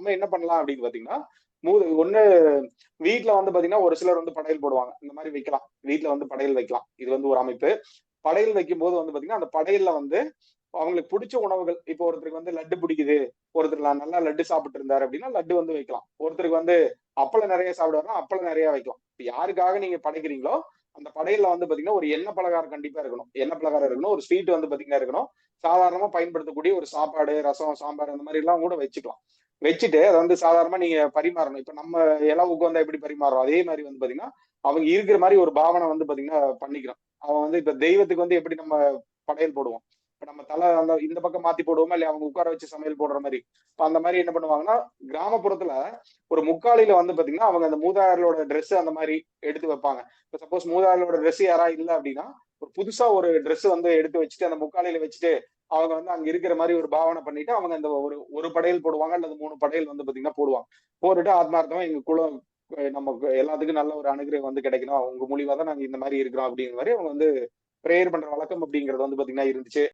நம்ம என்ன பண்ணலாம் அப்படின்னு பாத்தீங்கன்னா மூ ஒண்ணு வீட்டுல வந்து பாத்தீங்கன்னா ஒரு சிலர் வந்து படையல் போடுவாங்க. இந்த மாதிரி வைக்கலாம். வீட்டுல வந்து படையல் வைக்கலாம். இது வந்து ஒரு அமைப்பு. படையல் வைக்கும் போது வந்து பாத்தீங்கன்னா அந்த படையல்ல வந்து அவங்களுக்கு பிடிச்ச உணவுகள் இப்போ ஒருத்தருக்கு வந்து லட்டு பிடிக்குது ஒருத்தர் நல்லா லட்டு சாப்பிட்டு இருந்தாரு அப்படின்னா லட்டு வந்து வைக்கலாம். ஒருத்தருக்கு வந்து அப்பளம் நிறைய சாப்பிடுவாருன்னா அப்பளம் நிறைய வைக்கலாம். இப்ப யாருக்காக நீங்க படைக்கிறீங்களோ அந்த படையில வந்து பாத்தீங்கன்னா ஒரு எண்ணெய் பலகாரம் கண்டிப்பா இருக்கணும். எண்ணெய் பலகாரம் இருக்கணும் ஒரு ஸ்வீட் வந்து பாத்தீங்கன்னா இருக்கணும். சாதாரணமா பயன்படுத்தக்கூடிய ஒரு சாப்பாடு ரசம் சாம்பார் அந்த மாதிரி எல்லாம் கூட வச்சுக்கலாம். வச்சுட்டு அதை வந்து சாதாரணமா நீங்க பரிமாறணும். இப்ப நம்ம எல்லாம் உட்காந்தா எப்படி பரிமாறோம்? அதே மாதிரி வந்து பாத்தீங்கன்னா அவங்க இருக்கிற மாதிரி ஒரு பாவனை வந்து பாத்தீங்கன்னா பண்ணிக்கிறோம். அவன் வந்து இப்ப தெய்வத்துக்கு வந்து எப்படி நம்ம படையல் போடுவோம்? இப்ப நம்ம தலை அந்த இந்த பக்கம் மாத்தி போடுவோமா? இல்லையா அவங்க உட்கார வச்சு சமையல் போடுற மாதிரி? இப்ப அந்த மாதிரி என்ன பண்ணுவாங்கன்னா கிராமப்புறத்துல ஒரு முக்காலில வந்து பாத்தீங்கன்னா அவங்க அந்த மூதாயர்களோட ட்ரெஸ் அந்த மாதிரி எடுத்து வைப்பாங்க. இப்ப சப்போஸ் மூதாயர்களோட ட்ரெஸ் யாரா இல்ல அப்படின்னா ஒரு புதுசா ஒரு ட்ரெஸ் வந்து எடுத்து வச்சுட்டு அந்த முக்காலில வச்சுட்டு அவங்க வந்து அங்க இருக்கிற மாதிரி ஒரு பாவனை பண்ணிட்டு அவங்க அந்த ஒரு ஒரு படையல் போடுவாங்க அல்லது மூணு படையல் வந்து பாத்தீங்கன்னா போடுவாங்க. போட்டுட்டு ஆத்மார்த்தமா எங்க குலம் நமக்கு எல்லாத்துக்கும் நல்ல ஒரு அனுகிரகம் வந்து கிடைக்கணும். அவங்க மூலியமா தான் நாங்க இந்த மாதிரி இருக்கிறோம் அப்படிங்கிற மாதிரி அவங்க வந்து ப்ரேயர் பண்ற வழக்கம் அப்படிங்கிறது வந்து பாத்தீங்கன்னா இருந்துச்சு.